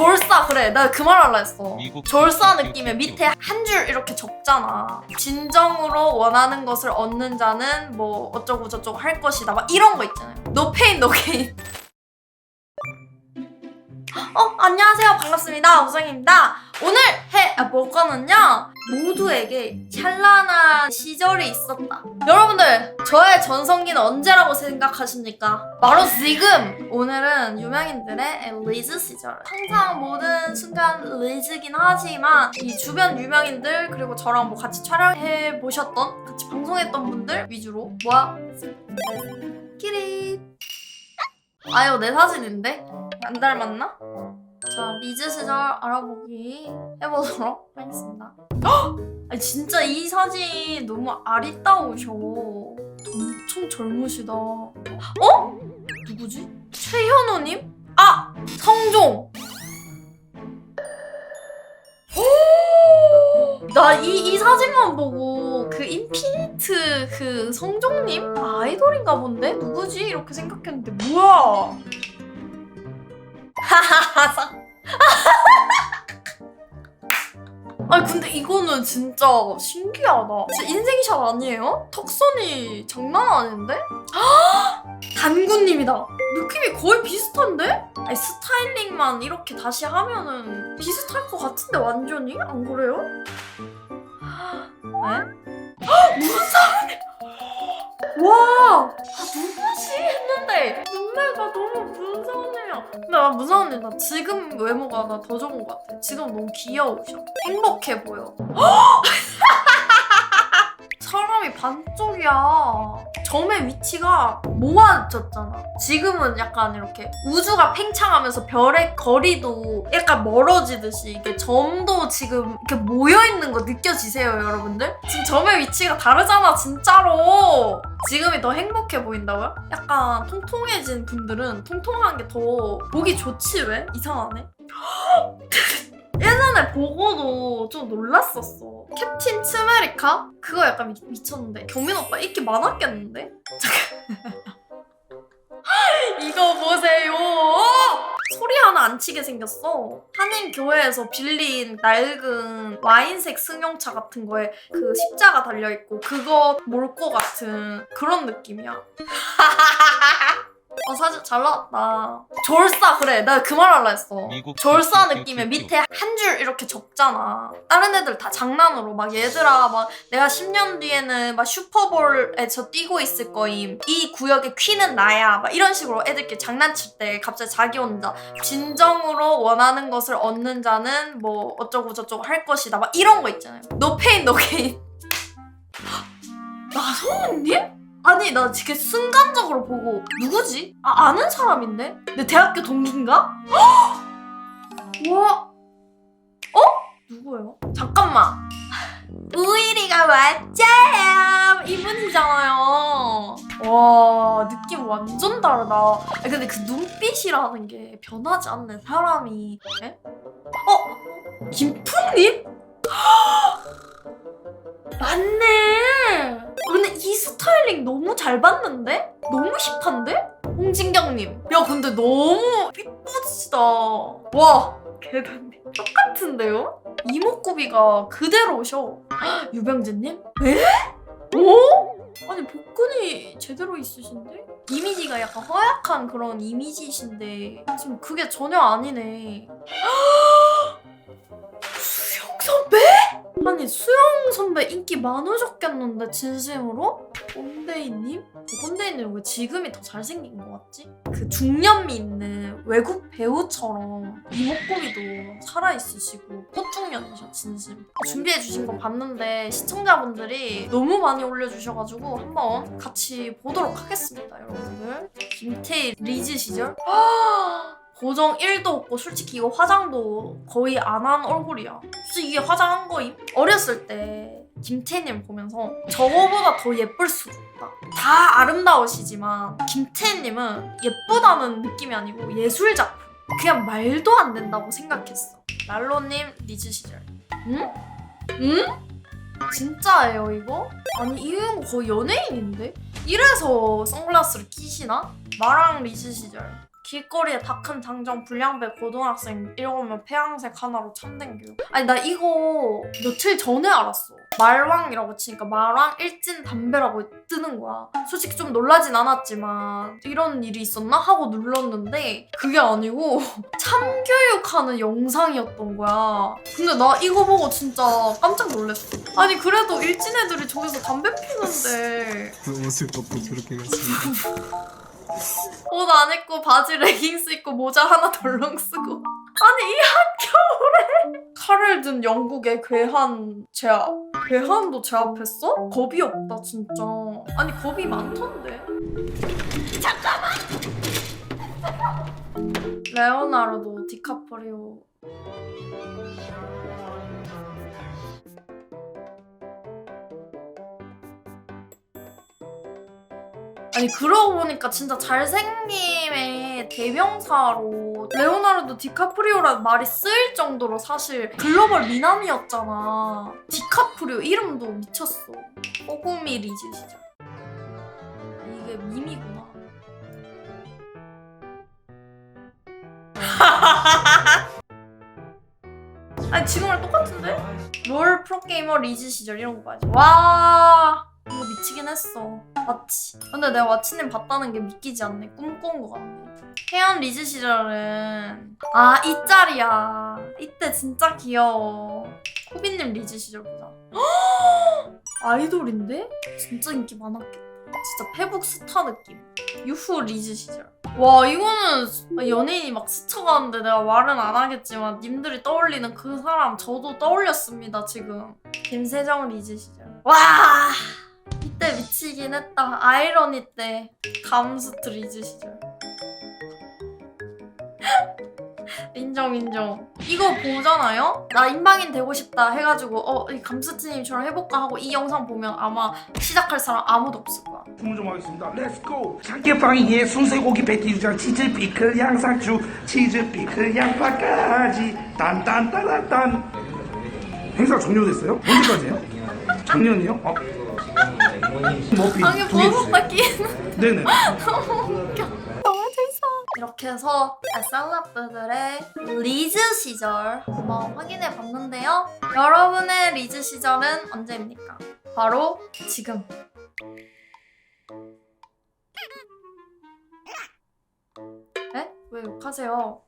졸사 그래. 나 그 말 할라 했어. 미국 졸사 미국 느낌에 미국 밑에 한 줄 이렇게 적잖아. 진정으로 원하는 것을 얻는 자는 뭐 어쩌고 저쩌고 할 것이다. 막 이런 거 있잖아요. no pain no gain 어 안녕하세요. 반갑습니다. 우정입니다 오늘 해볼 거는요 모두에게 찬란한 시절이 있었다 여러분들 저의 전성기는 언제라고 생각하십니까? 바로 지금 오늘은 유명인들의 리즈 시절 항상 모든 순간 리즈긴 하지만 이 주변 유명인들 그리고 저랑 뭐 같이 촬영해 보셨던 같이 방송했던 분들 위주로 모아 키리 아유 내 사진인데? 안 닮았나? 자 리즈 시절 알아보기 해보도록 하겠습니다 헉! 아니 진짜 이 사진 너무 아리따우셔 엄청 젊으시다 어? 누구지? 최현우님? 아! 성종! 나이이 사진만 보고 그 인피니트 그 성종님 아이돌인가 본데 누구지 이렇게 생각했는데 뭐야? 하하하 아니 근데 이거는 진짜 신기하다. 진짜 인생샷 아니에요? 턱선이 장난 아닌데? 단구님이다. 느낌이 거의 비슷한데? 아니 스타일링만 이렇게 다시 하면은 비슷할 것 같은데 완전히? 안 그래요? 에? 무슨? 와! 아 누구지? 했는데 눈매 가 너무 무서워요. 근데 나 무서운데 나 지금 외모가 나 더 좋은 것 같아. 지금 너무 귀여우셔. 행복해 보여. 사람이 반쪽이야. 점의 위치가 모아졌잖아. 지금은 약간 이렇게 우주가 팽창하면서 별의 거리도 약간 멀어지듯이 이게 점도 지금 이렇게 모여 있는 거 느껴지세요, 여러분들? 지금 점의 위치가 다르잖아, 진짜로. 지금이 더 행복해 보인다고요? 약간 통통해진 분들은 통통한 게 더 보기 좋지 왜? 이상하네. 예전에 보고도 좀 놀랐었어. 캡틴 츠메리카? 그거 약간 미, 미쳤는데. 경민 오빠 인기 많았겠는데? 잠깐. 이거 보세요! 하나 안 치게 생겼어. 한인 교회에서 빌린 낡은 와인색 승용차 같은 거에 그 십자가 달려 있고 그거 몰고 같은 그런 느낌이야. 어 사진 잘 나왔다. 졸사 그래 나 그 말 할라 했어. 미국 졸사 미국 느낌에 미국 밑에 한 줄 이렇게 적잖아. 다른 애들 다 장난으로 막 얘들아 막 내가 10년 뒤에는 막 슈퍼볼에서 뛰고 있을 거임. 이 구역의 퀸은 나야. 막 이런 식으로 애들끼리 장난칠 때 갑자기 자기 혼자 진정으로 원하는 것을 얻는 자는 뭐 어쩌고 저쩌고 할 것이다. 막 이런 거 있잖아요. No pain no gain. 나성우님? 아니 나 지금 순간적으로 보고 누구지? 아 아는 사람인데? 내 대학교 동기인가? 와 어? 누구예요? 잠깐만 우일이가 왔자요 이분이잖아요 와 느낌 완전 다르다 아니, 근데 그 눈빛이라는 게 변하지 않는 사람이 에? 어? 김풍님? 맞네 이 스타일링 너무 잘 봤는데? 너무 힙한데? 홍진경님. 야, 근데 너무 이쁘시다. 와, 계단님. 똑같은데요? 이목구비가 그대로셔. 헉, 유병재님? 에? 오? 아니, 복근이 제대로 있으신데? 이미지가 약간 허약한 그런 이미지이신데 지금 그게 전혀 아니네. 아니 수영 선배 인기 많으셨겠는데 진심으로? 꼰대이님? 꼰대이님 왜 지금이 더 잘생긴 것 같지? 그 중년미 있는 외국 배우처럼 이목구비도 살아있으시고 꽃중년이셔 진심 준비해주신 거 봤는데 시청자분들이 너무 많이 올려주셔가지고 한번 같이 보도록 하겠습니다 여러분들 김태희 리즈 시절? 고정 1도 없고 솔직히 이거 화장도 거의 안 한 얼굴이야. 솔직히 이게 화장한 거임? 어렸을 때 김태님 보면서 저거보다 더 예쁠 수도 없다. 다 아름다우시지만 김태님은 예쁘다는 느낌이 아니고 예술 작품. 그냥 말도 안 된다고 생각했어. 랄로님 리즈 시절. 응? 응? 진짜예요 이거? 아니 이거 거의 연예인인데? 이래서 선글라스를 끼시나? 마랑 리즈 시절. 길거리에 다큰 장정 불량배 고등학생 이러면 폐양색 하나로 참댕겨. 아니 나 이거 며칠 전에 알았어. 말왕이라고 치니까 말왕 일진 담배라고 뜨는 거야. 솔직히 좀 놀라진 않았지만 이런 일이 있었나 하고 눌렀는데 그게 아니고 참교육하는 영상이었던 거야. 근데 나 이거 보고 진짜 깜짝 놀랐어. 아니 그래도 일진 애들이 저기서 담배 피는데 그 옷을 벗고 그렇게 갔습니다. 옷 안 입고 바지 레깅스 입고 모자 하나 덜렁 쓰고. 아니 이 한겨울에 칼을 든 영국의 괴한 제압 괴한도 제압했어? 겁이 없다 진짜. 아니 겁이 많던데. 잠깐만! 레오나르도 디카프리오 아니 그러고 보니까 진짜 잘생김의 대명사로 레오나르도 디카프리오라는 말이 쓰일 정도로 사실 글로벌 미남이었잖아. 디카프리오 이름도 미쳤어. 뽀구미 리즈 시절 이게 밈이구나. 아니 지금이랑 똑같은데? 롤 프로게이머 리즈 시절 이런 거 봐야지. 와 이거 미치긴 했어. 마치 근데 내가 와치님 봤다는 게 믿기지 않네. 꿈꿔온 것 같네. 태연 리즈 시절은 아 이 짤이야. 이때 진짜 귀여워. 코비님 리즈 시절 보자. 아이돌인데? 진짜 인기 많았겠다. 진짜 페북 스타 느낌. 유후 리즈 시절. 와 이거는 연예인이 막 스쳐가는데 내가 말은 안 하겠지만 님들이 떠올리는 그 사람 저도 떠올렸습니다 지금. 김세정 리즈 시절. 와 이때 미치긴 했다 아이러니 때 감스트 리즈 시절 인정 인정 이거 보잖아요? 나 인방인 되고 싶다 해가지고 어이 감스트님처럼 해볼까 하고 이 영상 보면 아마 시작할 사람 아무도 없을 거야 주문 좀 하겠습니다. 렛츠고! 삼계빵이에 순세고기 배티두장 치즈 피클 양상추 치즈 피클 양파까지 딴딴따란딴 행사 종료됐어요? 언제까지예요? 작년이요? 어? 머피 아니 두개 버섯 주세요. 닦기 네네. 너무 재밌어 이렇게 해서 셀럽들의 리즈 시절 한번 확인해 봤는데요 여러분의 리즈 시절은 언제입니까? 바로 지금 에? 왜 욕하세요?